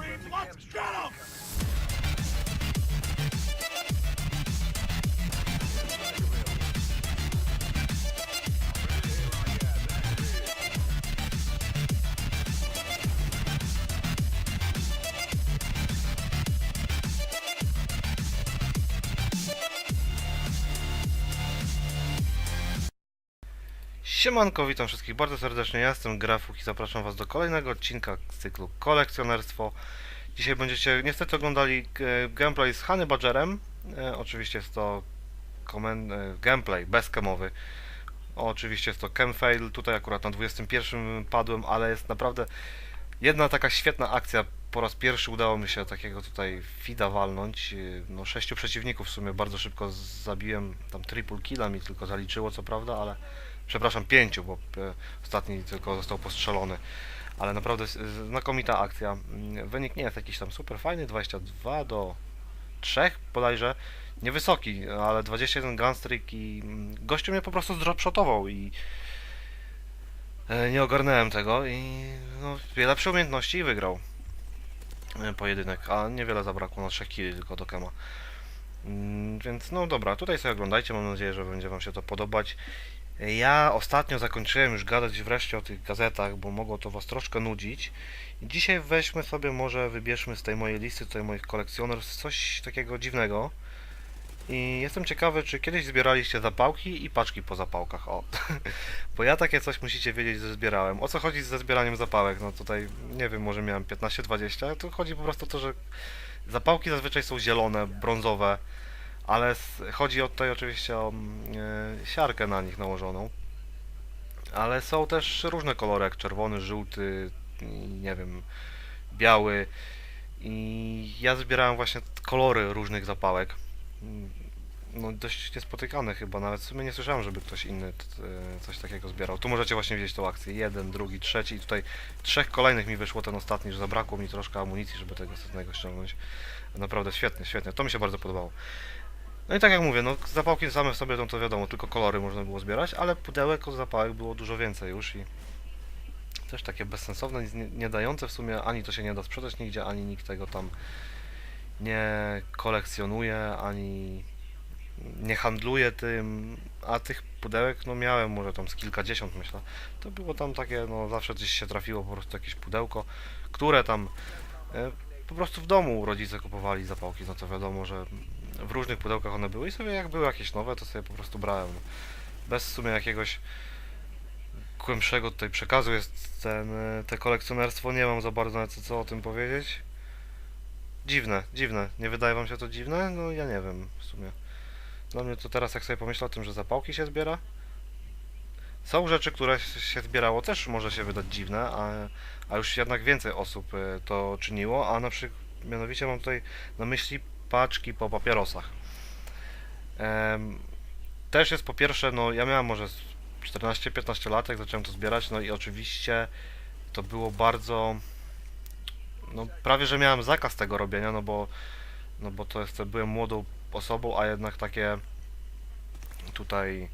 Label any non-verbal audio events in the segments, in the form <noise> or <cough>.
Let's get! Siemanko, witam wszystkich bardzo serdecznie, ja jestem Grafuk i zapraszam was do kolejnego odcinka z cyklu Kolekcjonerstwo. Dzisiaj będziecie niestety oglądali e, gameplay z Honey Badgerem. E, oczywiście jest to e, gameplay bezkemowy. Oczywiście jest to Chemfail, tutaj akurat na 21 padłem, ale jest naprawdę jedna taka świetna akcja. Po raz pierwszy udało mi się takiego tutaj fida walnąć. E, No sześciu przeciwników w sumie bardzo szybko zabiłem, tam triple killa mi tylko zaliczyło co prawda, ale przepraszam, pięciu, bo e, ostatni tylko został postrzelony. Ale naprawdę znakomita akcja. Mm, Wynik nie jest jakiś tam super fajny, 22 do 3 bodajże. Niewysoki, ale 21 gunstreak i mm, gościu mnie po prostu zdropshotował i e, nie ogarnąłem tego i no, lepsze umiejętności i wygrał e, pojedynek, a niewiele zabrakło na 3 killi tylko do Kema. Mm, Więc no dobra, tutaj sobie oglądajcie, mam nadzieję, że będzie Wam się to podobać. Ja ostatnio zakończyłem już gadać wreszcie o tych gazetach, bo mogło to Was troszkę nudzić. Dzisiaj weźmy sobie, może wybierzmy z tej mojej listy, tutaj moich kolekcjonerów, coś takiego dziwnego. I jestem ciekawy, czy kiedyś zbieraliście zapałki i paczki po zapałkach. O, <laughs> bo ja takie coś musicie wiedzieć, że zbierałem. O co chodzi ze zbieraniem zapałek? No tutaj, nie wiem, może miałem 15-20, tu chodzi po prostu o to, że zapałki zazwyczaj są zielone, brązowe, ale chodzi o tutaj oczywiście o e, siarkę na nich nałożoną. Ale są też różne kolory, jak czerwony, żółty, nie wiem, biały. I ja zbierałem właśnie kolory różnych zapałek. No dość niespotykane chyba, nawet w sumie nie słyszałem, żeby ktoś inny e, coś takiego zbierał. Tu możecie właśnie widzieć tą akcję. Jeden, drugi, trzeci i tutaj trzech kolejnych mi wyszło ten ostatni, że zabrakło mi troszkę amunicji, żeby tego setnego ściągnąć. Naprawdę świetnie, świetnie. To mi się bardzo podobało. No i tak jak mówię, no zapałki same w sobie to, to wiadomo, tylko kolory można było zbierać, ale pudełek od zapałek było dużo więcej już i też takie bezsensowne, nic nie, nie dające w sumie, ani to się nie da sprzedać nigdzie, ani nikt tego tam nie kolekcjonuje, ani nie handluje tym, a tych pudełek no miałem może tam z kilkadziesiąt myślę. To było tam takie, no zawsze gdzieś się trafiło po prostu jakieś pudełko, które tam e, po prostu w domu rodzice kupowali zapałki, no to wiadomo, że w różnych pudełkach one były i sobie jak były jakieś nowe, to sobie po prostu brałem. Bez w sumie jakiegoś głębszego tutaj przekazu jest ten, e, te kolekcjonerstwo, nie mam za bardzo nawet co, co o tym powiedzieć. Dziwne, dziwne. Nie wydaje wam się to dziwne? No ja nie wiem w sumie. Dla mnie to teraz jak sobie pomyślę o tym, że zapałki się zbiera. Są rzeczy, które się zbierało też może się wydać dziwne, a, a już jednak więcej osób e, to czyniło, a na przykład mianowicie mam tutaj na myśli paczki po papierosach. Też jest po pierwsze, no ja miałem może z 14-15 lat, jak zacząłem to zbierać, no i oczywiście to było bardzo, no prawie, że miałem zakaz tego robienia, no bo, no bo to jest, byłem młodą osobą, a jednak takie tutaj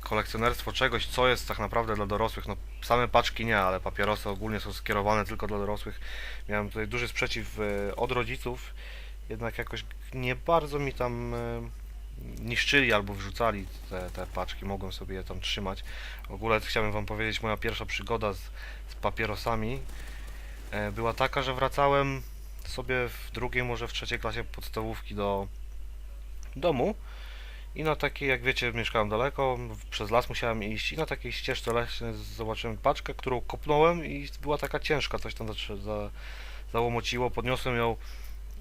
kolekcjonerstwo czegoś, co jest tak naprawdę dla dorosłych, no same paczki nie, ale papierosy ogólnie są skierowane tylko dla dorosłych. Miałem tutaj duży sprzeciw e, od rodziców, jednak jakoś nie bardzo mi tam e, niszczyli albo wrzucali te, te paczki, mogłem sobie je tam trzymać. W ogóle chciałbym wam powiedzieć, moja pierwsza przygoda z, z papierosami e, była taka, że wracałem sobie w drugiej, może w trzeciej klasie podstawówki do domu i na takiej, jak wiecie, mieszkałem daleko, przez las musiałem iść i na takiej ścieżce leśnej zobaczyłem paczkę, którą kopnąłem i była taka ciężka, coś tam zatrze- za, załomociło, podniosłem ją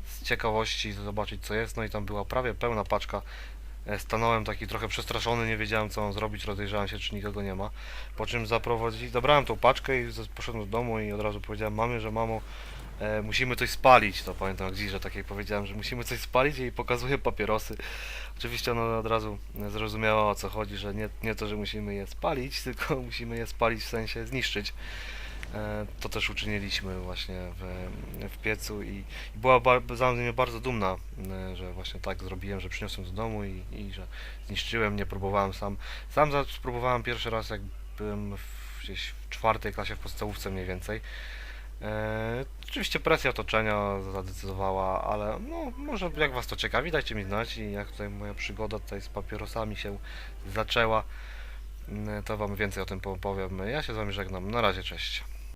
z ciekawości zobaczyć co jest, no i tam była prawie pełna paczka. E, Stanąłem taki trochę przestraszony, nie wiedziałem co mam zrobić, rozejrzałem się czy nikogo nie ma. Po czym zaprowadzili, zabrałem tą paczkę i poszedłem do domu i od razu powiedziałem mamie, że mamo e, musimy coś spalić, to pamiętam gdzieś, że takiej powiedziałem, że musimy coś spalić i pokazuję papierosy. Oczywiście ona od razu zrozumiała o co chodzi, że nie, nie to, że musimy je spalić, <laughs> tylko musimy je spalić w sensie zniszczyć. E, To też uczyniliśmy właśnie w, w piecu i, i była bar, mnie bardzo dumna, e, że właśnie tak zrobiłem, że przyniosłem do domu i, i że zniszczyłem, nie próbowałem sam. Sam spróbowałem pierwszy raz jak byłem w, gdzieś w czwartej klasie w podstawówce mniej więcej. E, oczywiście presja otoczenia zadecydowała, ale no może jak was to ciekawi, dajcie mi znać i jak tutaj moja przygoda tutaj z papierosami się zaczęła, mm, to wam więcej o tym powiem. Ja się z wami żegnam. Na razie, cześć.